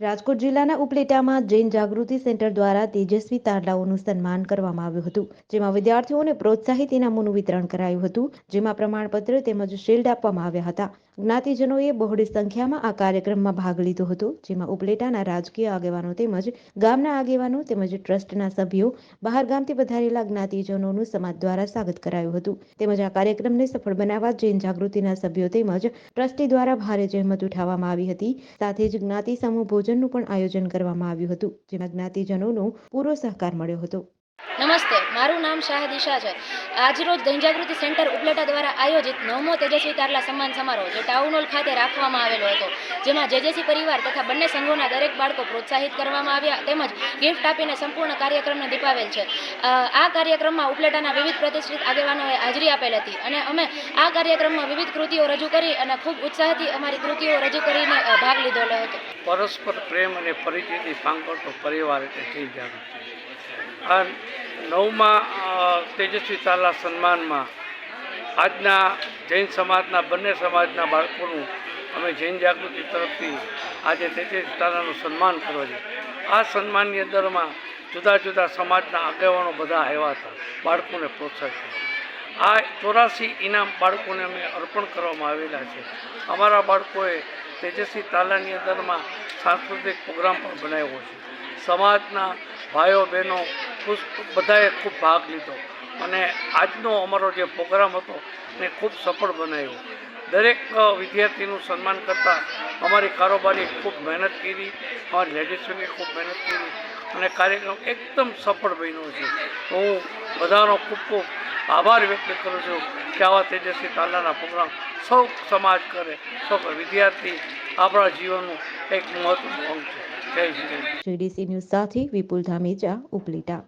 રાજકોટ જિલ્લાના ઉપલેટામાં જૈન જાગૃતિ સેન્ટર દ્વારા તેજસ્વી તારલાઓનું સન્માન કરવામાં આવ્યું હતું. જેમાં વિદ્યાર્થીઓને પ્રોત્સાહિત ઇનામોનું વિતરણ કરાયું હતું. જેમાં પ્રમાણપત્ર તેમજ શિલ્ડ આપવામાં આવ્યા હતા. જ્ઞાતિજનોએ બહોળી સંખ્યામાં આ કાર્યક્રમમાં ભાગ લીધો હતો. જેમાં ઉપલેટાના રાજકીય આગેવાનો તેમજ ગામના આગેવાનો તેમજ ટ્રસ્ટના સભ્યો, બહાર ગામથી પધારેલા જ્ઞાતિજનોનું સમાજ દ્વારા સ્વાગત કરાયું હતું. તેમજ આ કાર્યક્રમને સફળ બનાવવા જૈન જાગૃતિના સભ્યો તેમજ ટ્રસ્ટી દ્વારા ભારે જહેમત ઉઠાવવામાં આવી હતી. સાથે જ જ્ઞાતિ સમૂહ ભોજનનું પણ આયોજન કરવામાં આવ્યું હતું, જેમાં જ્ઞાતિજનોનો પૂરો સહકાર મળ્યો હતો. નમસ્તે, મારું નામ શાહ દિશા છે. આજરોજ જનજાગૃતિ સેન્ટર ઉપલેટા દ્વારા આયોજિત નવમો તેજસ્વી તારલા સન્માન સમારોહ, જે ટાઉન હોલ ખાતે રાખવામાં આવેલો હતો, જેમાં જેજેસી પરિવાર તથા બંને સંઘોના દરેક બાળકો પ્રોત્સાહિત કરવામાં આવ્યા, તેમજ ગિફ્ટ આપીને સંપૂર્ણ કાર્યક્રમને દીપાવેલ છે. આ કાર્યક્રમમાં ઉપલેટાના વિવિધ પ્રતિષ્ઠિત આગેવાનોએ હાજરી આપેલ હતી અને અમે આ કાર્યક્રમમાં વિવિધ કૃતિઓ રજૂ કરી અને ખૂબ ઉત્સાહથી અમારી કૃતિઓ રજૂ કરીને ભાગ લીધેલો હતો. પરસ્પર પ્રેમ અને પરિચયથી સાંકળતો પરિવાર એટલે થઈ જાગૃતિ આ નવમાં તેજસ્વી તાલા સન્માનમાં આજના જૈન સમાજના બંને સમાજના બાળકોનું અમે જૈન જાગૃતિ તરફથી આજે તેજસ્વી તાલાનું સન્માન કરવા છે આ સન્માનની અંદરમાં જુદા જુદા સમાજના આગેવાનો બધા આવ્યા હતા, બાળકોને પ્રોત્સાહિત. આ ચોરાસી ઇનામ બાળકોને અમે અર્પણ કરવામાં આવેલા છે. અમારા બાળકોએ તેજસ્વી તાલાની અંદરમાં સાંસ્કૃતિક પ્રોગ્રામ પણ બનાવ્યો છે. સમાજના ભાઈઓ, બહેનો ખુશ, બધાએ ખૂબ ભાગ લીધો અને આજનો અમારો જે પ્રોગ્રામ હતો એને ખૂબ સફળ બનાવ્યો. દરેક વિદ્યાર્થીનું સન્માન કરતાં અમારી કારોબારી ખૂબ મહેનત કરી, અમારી લેડીઝોએ ખૂબ મહેનત કરી અને કાર્યક્રમ એકદમ સફળ બન્યો છે. હું બધાનો ખૂબ ખૂબ આભાર વ્યક્ત કરું છું કે આવા તેજસ્વી તાલાના પ્રોગ્રામ સૌ સમાજ કરે, સૌ વિદ્યાર્થી આપણા જીવનનું એક મહત્વનું અંગ છે જય શ્રી કૃષ્ણ. ન્યૂઝ સાથે વિપુલ ધામેજા ઉપલેટા